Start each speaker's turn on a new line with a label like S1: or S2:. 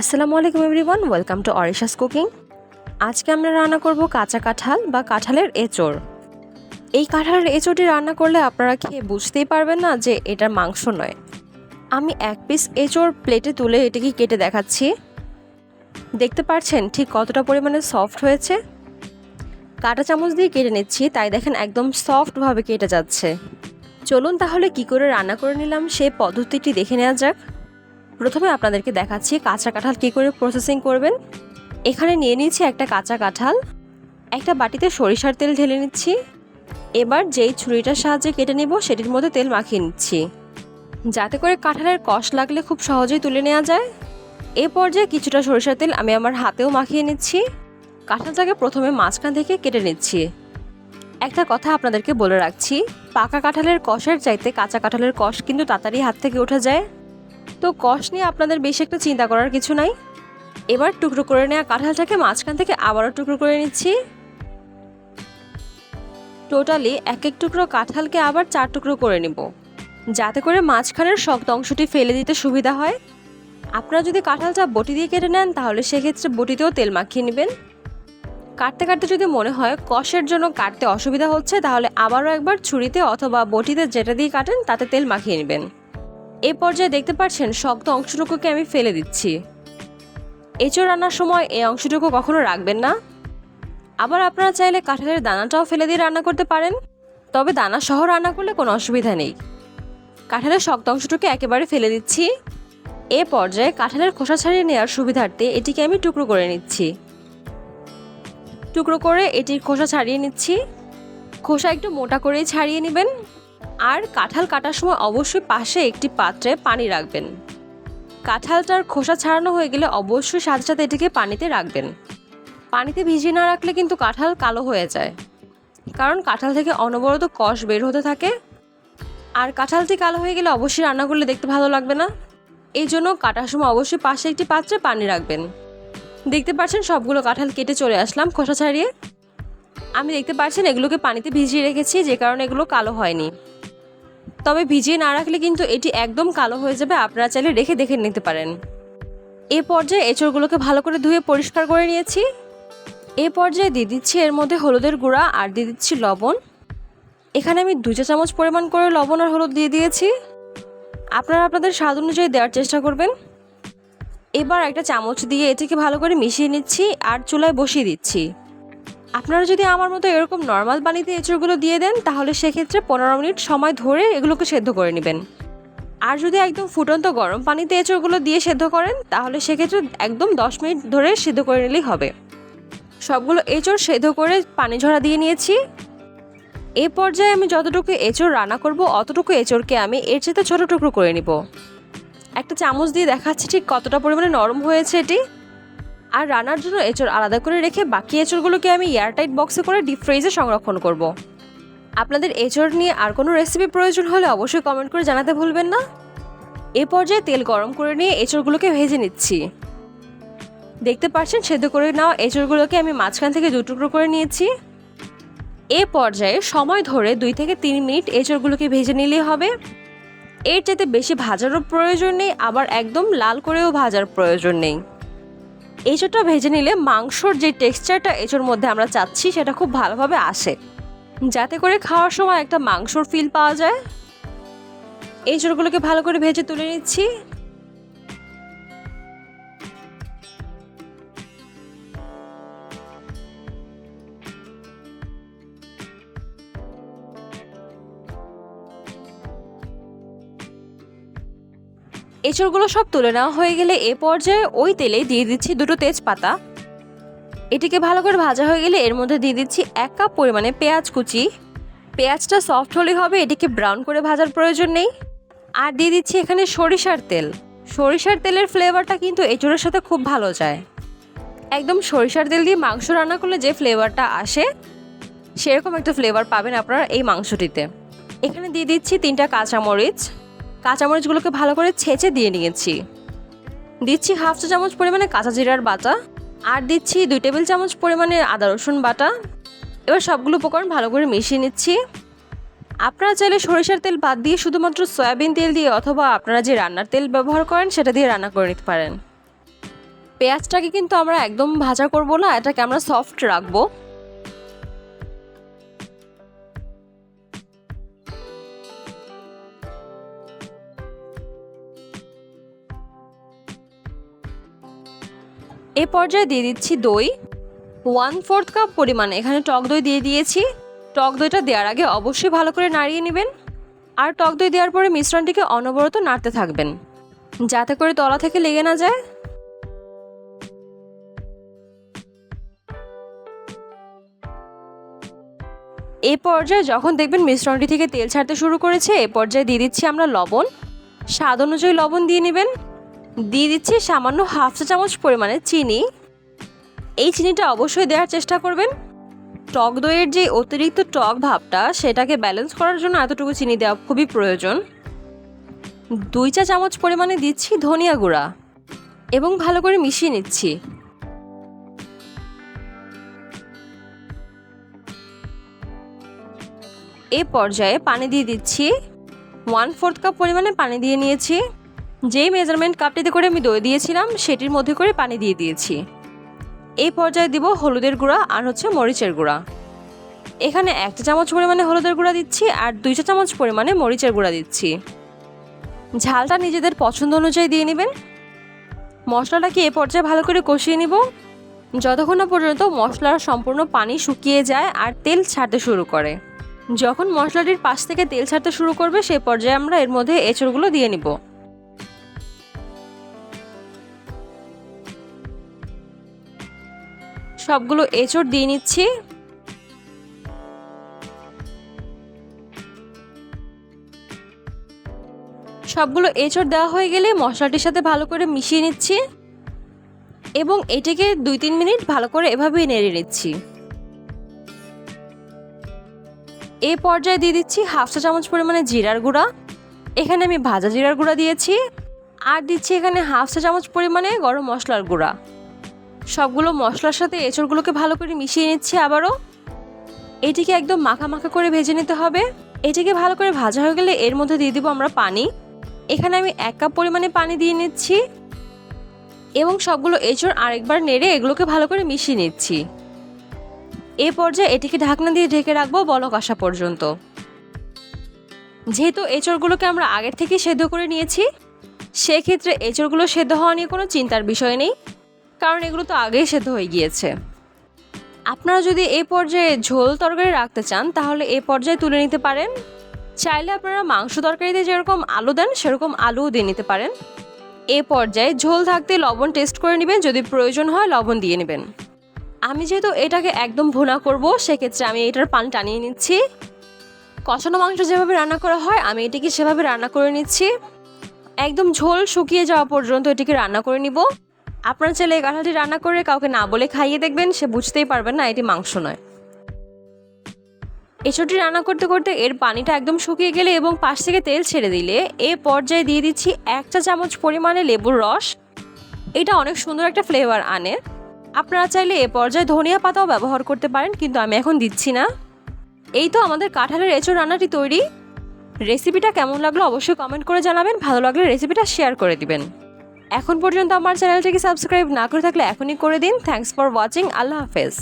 S1: আসসালামু আলাইকুম everyone welcome to Orisha's cooking আজকে আমরা রান্না করব কাঁচা কাঁঠাল বা কাঁঠালের এঁচড়। এই কাঁঠালের এঁচড়টি রান্না করলে আপনারা খেয়ে বুঝতেই পারবেন না যে এটার মাংস নয়। আমি এক পিস এঁচড় প্লেটে তুলে এটিকে কেটে দেখাচ্ছি। দেখতে পাচ্ছেন ঠিক কতটা পরিমাণে সফট হয়েছে। কাঁটা চামচ দিয়ে কেটে নিচ্ছি, তাই দেখেন একদম সফটভাবে কেটে যাচ্ছে। চলুন তাহলে কি করে রান্না করে নিলাম সেই পদ্ধতিটি দেখে নেওয়া যাক। প্রথমে আপনাদেরকে দেখাচ্ছি কাঁচা কাঁঠাল কী করে প্রসেসিং করবেন। এখানে নিয়ে নিয়েছি একটা কাঁচা কাঁঠাল, একটা বাটিতে সরিষার তেল ঢেলে নিচ্ছি। এবার যেই ছুরিটার সাহায্যে কেটে নিব, সেটির মধ্যে তেল মাখিয়ে নিচ্ছি। যাতে করে কাঁঠালের কষ লাগলে খুব সহজেই তুলে নেওয়া যায়। এ পর্যায়ে কিছুটা সরিষার তেল আমি আমার হাতেও মাখিয়ে নিচ্ছি। কাঁঠালটাকে প্রথমে মাঝখান থেকে কেটে নিচ্ছি। একটা কথা আপনাদেরকে বলে রাখছি, পাকা কাঁঠালের কষের চাইতে কাঁচা কাঁঠালের কষ কিন্তু তাড়াতাড়ি হাত থেকে উঠে যায়। তো কষ নিয়ে আপনাদের বেশি একটা চিন্তা করার কিছু নাই। এবার টুকরো করে নেওয়া কাঁঠালটাকে মাঝখান থেকে আবারও টুকরো করে নিচ্ছি। টোটালি এক এক টুকরো কাঁঠালকে আবার চার টুকরো করে নিব। যাতে করে মাঝখানের শক্ত অংশটি ফেলে দিতে সুবিধা হয়। আপনারা যদি কাঁঠালটা বটি দিয়ে কেটে নেন, তাহলে সেক্ষেত্রে বটিতেও তেল মাখিয়ে নেবেন। কাটতে কাটতে যদি মনে হয় কষের জন্য কাটতে অসুবিধা হচ্ছে, তাহলে আবারও একবার ছুরিতে অথবা বটিতে যেটা দিয়ে কাটেন, তাতে তেল মাখিয়ে নেবেন। এই পর্যায়ে দেখতে পাচ্ছেন শক্ত অংশটুকুকে আমি ফেলে দিচ্ছি। এঁচড় রান্নার সময় এই অংশটুকু কখনো রাখবেন না। আবার আপনারা চাইলে কাঁঠালের দানাটাও ফেলে দিয়ে রান্না করতে পারেন, তবে দানা সহ রান্না করলে কোনো অসুবিধা নেই। কাঁঠালের শক্ত অংশটুকু একেবারে ফেলে দিচ্ছি। এ পর্যায়ে কাঁঠালের খোসা ছাড়িয়ে নেওয়ার সুবিধার্থে এটিকে আমি টুকরো করে নিচ্ছি। টুকরো করে এটির খোসা ছাড়িয়ে নিচ্ছি। খোসা একটু মোটা করেই ছাড়িয়ে নেবেন। আর কাঁঠাল কাটার সময় অবশ্যই পাশে একটি পাত্রে পানি রাখবেন। কাঁঠালটার খোসা ছাড়ানো হয়ে গেলে অবশ্যই সাথে সাথে এটিকে পানিতে রাখবেন। পানিতে ভিজিয়ে না রাখলে কিন্তু কাঁঠাল কালো হয়ে যায়। কারণ কাঁঠাল থেকে অনবরত কষ বের হতে থাকে। আর কাঁঠালটি কালো হয়ে গেলে অবশ্যই রান্না করলে দেখতে ভালো লাগবে না। এই জন্য কাটার সময় অবশ্যই পাশে একটি পাত্রে পানি রাখবেন। দেখতে পাচ্ছেন সবগুলো কাঁঠাল কেটে চলে আসলাম খোসা ছাড়িয়ে। আমি দেখতে পাচ্ছেন এগুলোকে পানিতে ভিজিয়ে রেখেছি, যে কারণে এগুলো কালো হয়নি। তবে ভিজিয়ে না রাখলে কিন্তু এটি একদম কালো হয়ে যাবে। আপনারা চাইলে রেখে দেখে নিতে পারেন। এ পর্যায়ে এঁচড়গুলোকে ভালো করে ধুয়ে পরিষ্কার করে নিয়েছি। এ পর্যায়ে দিয়ে দিচ্ছি এর মধ্যে হলুদের গুঁড়া আর দিয়ে দিচ্ছি লবণ। এখানে আমি দু চা চামচ পরিমাণ করে লবণ আর হলুদ দিয়ে দিয়েছি। আপনারা আপনাদের স্বাদ অনুযায়ী দেওয়ার চেষ্টা করবেন। এবার একটা চামচ দিয়ে এটিকে ভালো করে মিশিয়ে নিচ্ছি আর চুলায় বসিয়ে দিচ্ছি। আপনারা যদি আমার মতো এরকম নর্মাল পানিতে এঁচড়গুলো দিয়ে দেন, তাহলে সেক্ষেত্রে পনেরো মিনিট সময় ধরে এগুলোকে সেদ্ধ করে নেবেন। আর যদি একদম ফুটন্ত গরম পানিতে এঁচড়গুলো দিয়ে সেদ্ধ করেন, তাহলে সেক্ষেত্রে একদম দশ মিনিট ধরে সেদ্ধ করে নিলেই হবে। সবগুলো এঁচড় সেদ্ধ করে পানি ঝরা দিয়ে নিয়েছি। এ পর্যায়ে আমি যতটুকু এঁচড় রান্না করব, অতটুকু এঁচড়কে আমি এর চেয়ে ছোটো টুকরো করে নিব। একটা চামচ দিয়ে দেখাচ্ছি ঠিক কতটা পরিমাণে নরম হয়েছে এটি। আর রান্নার জন্য এঁচড় আলাদা করে রেখে বাকি এঁচড়গুলোকে আমি এয়ারটাইট বক্সে করে ডিপ ফ্রিজে সংরক্ষণ করব। আপনাদের এঁচড় নিয়ে আর কোনো রেসিপি প্রয়োজন হলে অবশ্যই কমেন্ট করে জানাতে ভুলবেন না। এ পর্যায়ে তেল গরম করে নিয়ে এঁচড়গুলোকে ভেজে নিচ্ছি। দেখতে পাচ্ছেন, সেদ্ধ করে নেওয়া এঁচড়গুলোকে আমি মাঝখান থেকে দু টুকরো করে নিয়েছি। এ পর্যায়ে সময় ধরে দুই থেকে তিন মিনিট এঁচড়গুলোকে ভেজে নিলেই হবে। এর চাইতে বেশি ভাজারও প্রয়োজন নেই, আবার একদম লাল করেও ভাজার প্রয়োজন নেই। এঁচোড়টা ভেজে নিলে মাংসর যে টেক্সচারটা এঁচোর মধ্যে আমরা চাচ্ছি, সেটা খুব ভালোভাবে আসে। যাতে করে খাওয়ার সময় একটা মাংসর ফিল পাওয়া যায়। এঁচোড়গুলোকে ভালো করে ভেজে তুলে নিচ্ছি। এঁচড়গুলো সব তুলে নেওয়া হয়ে গেলে এ পর্যায়ে ওই তেলে দিয়ে দিচ্ছি দুটো তেজপাতা। এটিকে ভালো করে ভাজা হয়ে গেলে এর মধ্যে দিয়ে দিচ্ছি এক কাপ পরিমাণে পেঁয়াজ কুচি। পেঁয়াজটা সফট হলে হবে, এটিকে ব্রাউন করে ভাজার প্রয়োজন নেই। আর দিয়ে দিচ্ছি এখানে সরিষার তেল। সরিষার তেলের ফ্লেভারটা কিন্তু এঁচড়ের সাথে খুব ভালো যায়। একদম সরিষার তেল দিয়ে মাংস রান্না করলে যে ফ্লেভারটা আসে, সেরকম একটা ফ্লেভার পাবেন আপনারা এই মাংসটিতে। এখানে দিয়ে দিচ্ছি তিনটা কাঁচামরিচ। কাঁচামরিচগুলোকে ভালো করে ছেঁচে দিয়ে নিয়েছি। দিচ্ছি হাফ চা চামচ পরিমাণে কাঁচা জিরার বাটা আর দিচ্ছি দুই টেবিল চামচ পরিমাণে আদা রসুন বাটা। এবার সবগুলো উপকরণ ভালো করে মিশিয়ে নিচ্ছি। আপনারা চাইলে সরিষার তেল বাদ দিয়ে শুধুমাত্র সয়াবিন তেল দিয়ে অথবা আপনারা যে রান্নার তেল ব্যবহার করেন সেটা দিয়ে রান্না করে নিতে পারেন। পেঁয়াজটাকে কিন্তু আমরা একদম ভাজা করব না, এটাকে আমরা সফট রাখব। এ পর্যায়ে দিয়ে দিচ্ছি দই। ওয়ান ফোর্থ কাপ পরিমাণে, এখানে টক দই দিয়ে দিয়েছি। টক দইটা দেওয়ার আগে অবশ্যই ভালো করে নাড়িয়ে নেবেন। আর টক দই দেওয়ার পরে মিশ্রণটিকে অনবরত নাড়তে থাকবেন, যাতে করে তলা থেকে লেগে না যায়। এ পর্যায়ে যখন দেখবেন মিশ্রণটি থেকে তেল ছাড়তে শুরু করেছে, এ পর্যায়ে দিয়ে দিচ্ছি আমরা লবণ। স্বাদ অনুযায়ী লবণ দিয়ে নেবেন। দিয়ে দিচ্ছি সামান্য হাফ চা চামচ পরিমাণে চিনি। এই চিনিটা অবশ্যই দেওয়ার চেষ্টা করবেন। টক দইয়ের যে অতিরিক্ত টক ভাবটা, সেটাকে ব্যালেন্স করার জন্য এতটুকু চিনি দেওয়া খুবই প্রয়োজন। দুই চা চামচ পরিমাণে দিচ্ছি ধনিয়া গুঁড়া এবং ভালো করে মিশিয়ে নিচ্ছি। এ পর্যায়ে পানি দিয়ে দিচ্ছি। ওয়ান ফোর্থ কাপ পরিমাণে পানি দিয়ে নিয়েছি। যেই মেজারমেন্ট কাপটিতে করে আমি দই দিয়েছিলাম, সেটির মধ্যে করে পানি দিয়ে দিয়েছি। এই পর্যায়ে দিব হলুদের গুঁড়া আর হচ্ছে মরিচের গুঁড়া। এখানে একটা চামচ পরিমাণে হলুদের গুঁড়া দিচ্ছি আর দুই চা চামচ পরিমাণে মরিচের গুঁড়া দিচ্ছি। ঝালটা নিজেদের পছন্দ অনুযায়ী দিয়ে নেবেন। মশলাটাকে এ পর্যায়ে ভালো করে কষিয়ে নিব। যতক্ষণ না পর্যন্ত মশলার সম্পূর্ণ পানি শুকিয়ে যায় আর তেল ছাড়তে শুরু করে। যখন মশলাটির পাশ থেকে তেল ছাড়তে শুরু করবে সেই পর্যায়ে আমরা এর মধ্যে এঁচড়গুলো দিয়ে নিব। সবগুলো এঁচড় দিয়ে নিচ্ছি। সবগুলো এঁচড় দেওয়া হয়ে গেলে মশলাটির সাথে ভালো করে মিশিয়ে নিচ্ছি এবং এটিকে দুই তিন মিনিট ভালো করে এভাবেই নেড়ে নিচ্ছি। এই পর্যায়ে দিয়ে দিচ্ছি হাফ চা চামচ পরিমাণে জিরার গুঁড়া। এখানে আমি ভাজা জিরার গুঁড়া দিয়েছি। আর দিচ্ছি এখানে হাফ চা চামচ পরিমাণে গরম মশলার গুঁড়া। সবগুলো মশলার সাথে এঁচড়গুলোকে ভালো করে মিশিয়ে নিচ্ছি আবারও। এটিকে একদম মাখা মাখা করে ভেজে নিতে হবে। এটিকে ভালো করে ভাজা হয়ে গেলে এর মধ্যে দিয়ে দিব আমরা পানি। এখানে আমি এক কাপ পরিমাণে পানি দিয়ে নিচ্ছি। এবং সবগুলো এঁচড় আরেকবার নেড়ে এগুলোকে ভালো করে মিশিয়ে নিচ্ছি। এ পর্যায়ে এটিকে ঢাকনা দিয়ে ঢেকে রাখব বলক আসা পর্যন্ত। যেহেতু এঁচড়গুলোকে আমরা আগের থেকে সেদ্ধ করে নিয়েছি, সেক্ষেত্রে এঁচড়গুলো সেদ্ধ হওয়া নিয়ে কোনো চিন্তার বিষয় নেই। কারণ এগুলো তো আগেই সেদ্ধ হয়ে গিয়েছে। আপনারা যদি এ পর্যায়ে ঝোল তরকারি রাখতে চান, তাহলে এ পর্যায়ে তুলে নিতে পারেন। চাইলে আপনারা মাংস তরকারিতে যেরকম আলু দেন, সেরকম আলুও দিয়ে নিতে পারেন। এ পর্যায়ে ঝোল থাকতে লবণ টেস্ট করে নেবেন, যদি প্রয়োজন হয় লবণ দিয়ে নেবেন। আমি যেহেতু এটাকে একদম ভুনা করব, সেক্ষেত্রে আমি এটার পানি টানিয়ে নিচ্ছি। কষানো মাংস যেভাবে রান্না করা হয়, আমি এটিকে সেভাবে রান্না করে নিচ্ছি। একদম ঝোল শুকিয়ে যাওয়া পর্যন্ত এটিকে রান্না করে নিব। আপনারা চাইলে এই কাঁঠালটি রান্না করে কাউকে না বলে খাইয়ে দেখবেন, সে বুঝতেই পারবেন না এটি মাংস নয়। এসবটি রান্না করতে করতে এর পানিটা একদম শুকিয়ে গেলে এবং পাশ থেকে তেল ছেড়ে দিলে এ পর্যায়ে দিয়ে দিচ্ছি এক চা চামচ পরিমাণে লেবুর রস। এটা অনেক সুন্দর একটা ফ্লেভার আনে। আপনারা চাইলে এ পর্যায়ে ধনিয়া পাতাও ব্যবহার করতে পারেন, কিন্তু আমি এখন দিচ্ছি না। এই তো আমাদের কাঁঠালের এঁচড় রান্নাটি তৈরি। রেসিপিটা কেমন লাগল অবশ্যই কমেন্ট করে জানাবেন, ভালো লাগলে রেসিপিটা শেয়ার করে দিবেন। এখন পর্যন্ত আমার চ্যানেলটিকে সাবস্ক্রাইব না করে থাকলে এখনই করে দিন। থ্যাংকস ফর ওয়াচিং আল্লাহ হাফেজ।